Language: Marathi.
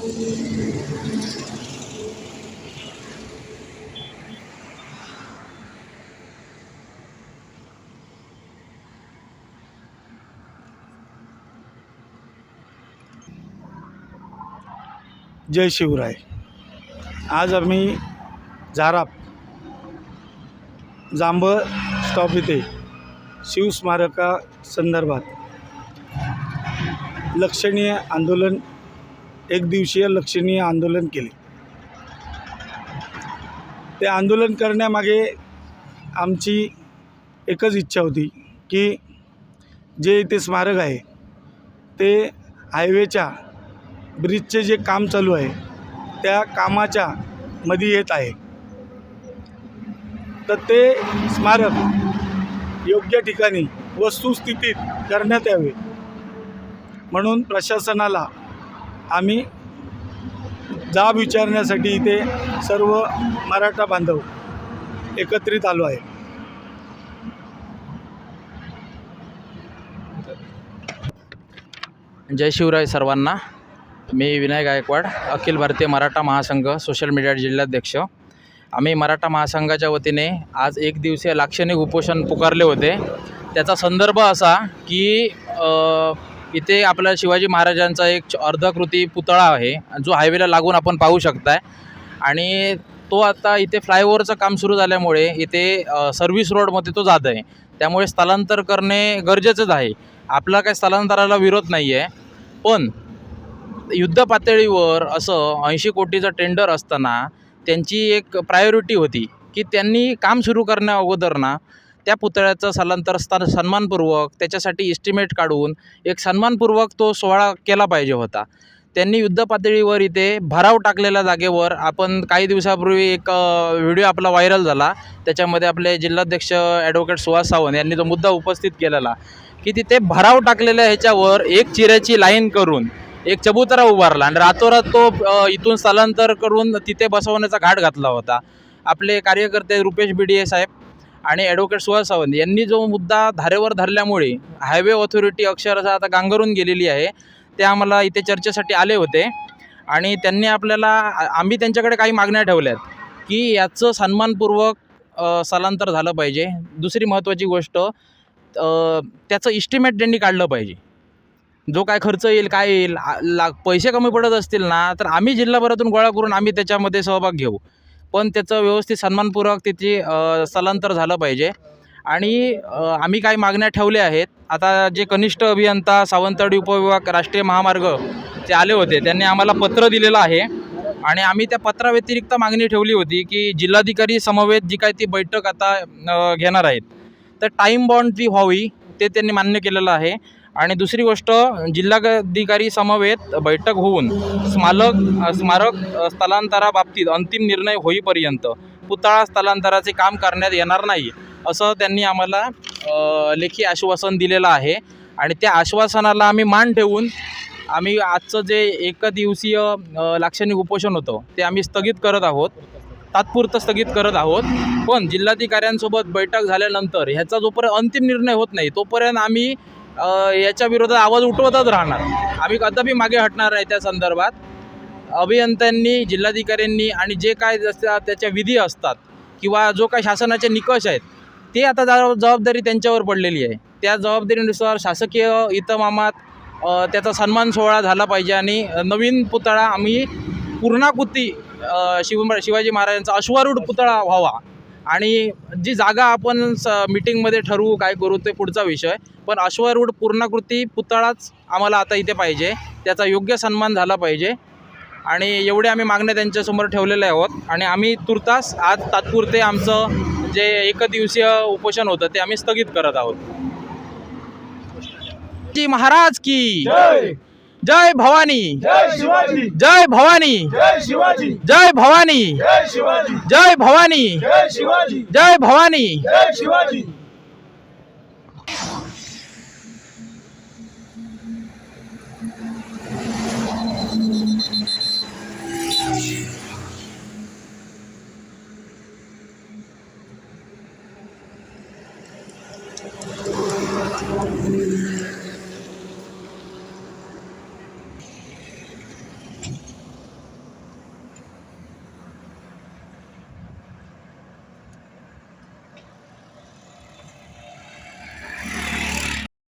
जय शिवराय. आज आम्ही झाराप जांब स्टॉप इथे शिवस्मारका संदर्भात लक्षणीय आंदोलन एक दिवसीय लक्षणीय आंदोलन केले. ते आंदोलन करण्यामागे आमची एकच इच्छा होती की जे इथे स्मारक आहे ते हायवेच्या ब्रिजचे जे काम चालू आहे त्या कामाच्या मध्ये येत आहे. तर ते स्मारक योग्य ठिकाणी वस्तुस्थितीत करण्यात यावे. म्हणून प्रशासनाला आम्ही जाब विचारण्यासाठी इथे सर्व मराठा बांधव एकत्रित आलो आहे. जय शिवराय सर्वांना. मी विनय गायकवाड अखिल भारतीय मराठा महासंघ सोशल मीडिया जिल्हाध्यक्ष. आम्ही मराठा महासंघाच्या वतीने आज एक दिवसीय लाक्षणिक उपोषण पुकारले होते. त्याचा संदर्भ असा की इथे आपल्या शिवाजी महाराजांचा एक अर्धकृती पुतळा आहे जो हायवेला लागून आपण पाहू शकताय. आणि तो आता इथे फ्लायओव्हरचं काम सुरू झाल्यामुळे इथे सर्व्हिस रोडमध्ये तो जात आहे. त्यामुळे स्थलांतर करणे गरजेचंच आहे. आपला काही स्थलांतराला विरोध नाही आहे पण युद्ध पातळीवर असं ऐंशी कोटीचं टेंडर असताना त्यांची एक प्रायोरिटी होती की त्यांनी काम सुरू करण्या अगोदर ना त्या पुतळ्याचं स्थलांतर स्थान सन्मानपूर्वक त्याच्यासाठी इस्टिमेट काढून एक सन्मानपूर्वक तो सोहळा केला पाहिजे होता. त्यांनी युद्ध पातळीवर इथे भराव टाकलेल्या जागेवर आपण काही दिवसापूर्वी एक व्हिडिओ आपला व्हायरल झाला. त्याच्यामध्ये आपले जिल्हाध्यक्ष ॲडव्होकेट सुहास सावंत यांनी तो मुद्दा उपस्थित केलेला. की तिथे भराव टाकलेल्या ह्याच्यावर एक चिऱ्याची लाईन करून एक चबुतरा उभारला आणि रातोरात तो इथून स्थलांतर करून तिथे बसवण्याचा घाट घातला होता. आपले कार्यकर्ते रुपेश बिडीए साहेब आणि ॲडव्होकेट सुहास सावंत यांनी जो मुद्दा धारेवर धरल्यामुळे हायवे ऑथॉरिटी अक्षरशः आता गांगरून गेलेली आहे ते आम्हाला इथे चर्चेसाठी आले होते. आणि त्यांनी आपल्याला आम्ही त्यांच्याकडे काही मागण्या ठेवल्यात की याचं सन्मानपूर्वक स्थलांतर झालं पाहिजे. दुसरी महत्त्वाची गोष्ट त्याचं इस्टिमेट त्यांनी काढलं पाहिजे. जो काय खर्च येईल काय येईल ला पैसे कमी पडत असतील ना तर आम्ही जिल्हाभरातून गोळा करून आम्ही त्याच्यामध्ये सहभाग घेऊ. पण त्याचं व्यवस्थित सन्मानपूर्वक तिथे स्थलांतर झालं पाहिजे. आणि आम्ही काही मागण्या ठेवल्या आहेत. आता जे कनिष्ठ अभियंता सावंतवाडी उपविभाग राष्ट्रीय महामार्ग ते आले होते त्यांनी आम्हाला पत्र दिलेलं आहे. आणि आम्ही त्या पत्राव्यतिरिक्त मागणी ठेवली होती की जिल्हाधिकारी समवेत जी काय ती बैठक आता घेणार आहेत. तर टाईम बॉन्ड जी व्हावी ते त्यांनी मान्य केलेलं आहे. आणि दुसरी गोष्ट जिल्हाधिकारी समवेत बैठक होऊन स्मारक स्मारक स्थलांतराबाबतीत अंतिम निर्णय होईपर्यंत पुतळा स्थलांतराचे काम करण्यात येणार नाही असं त्यांनी आम्हाला लेखी आश्वासन दिलेलं आहे. आणि त्या आश्वासनाला आम्ही मान ठेवून आम्ही आजचं जे एकदिवसीय दिवसीय लाक्षणिक उपोषण होतं ते आम्ही स्थगित करत आहोत. तात्पुरतं स्थगित करत आहोत. पण जिल्हाधिकाऱ्यांसोबत बैठक झाल्यानंतर ह्याचा जोपर्यंत अंतिम निर्णय होत नाही तोपर्यंत आम्ही याच्या विरोधात आवाज उठवतच राहणार. आम्ही कदापि मागे हटणार नाही त्या संदर्भात. अभियंत्यांनी जिल्हाधिकाऱ्यांनी आणि जे काय असतात त्याच्या विधी असतात किंवा जो काय शासनाचे निकष आहेत ते आता जबाबदारी त्यांच्यावर पडलेली आहे. त्या जबाबदारीनुसार शासकीय इतमामात त्याचा सन्मान सोहळा झाला पाहिजे आणि नवीन पुतळा आम्ही पूर्णाकृती शिव शिवाजी महाराजांचा अश्वारूढ पुतळा व्हावा. आणि जी जागा आपण स मिटिंगमध्ये ठरवू काय करू ते पुढचा विषय. पण अश्वरूढ पूर्णाकृती पुतळाच आम्हाला आता इथे पाहिजे. त्याचा योग्य सन्मान झाला पाहिजे. आणि एवढे आम्ही मागण्या त्यांच्यासमोर ठेवलेले आहोत. आणि आम्ही तुर्तास आज तात्पुरते आमचं जे एकदिवसीय उपोषण होतं ते आम्ही स्थगित करत आहोत. जी महाराज की जय भवानी। जय भवानी। जय शिवाजी। जय भवानी। जय शिवाजी। जय भवानी। जय शिवाजी। जय भवानी। जय शिवाजी।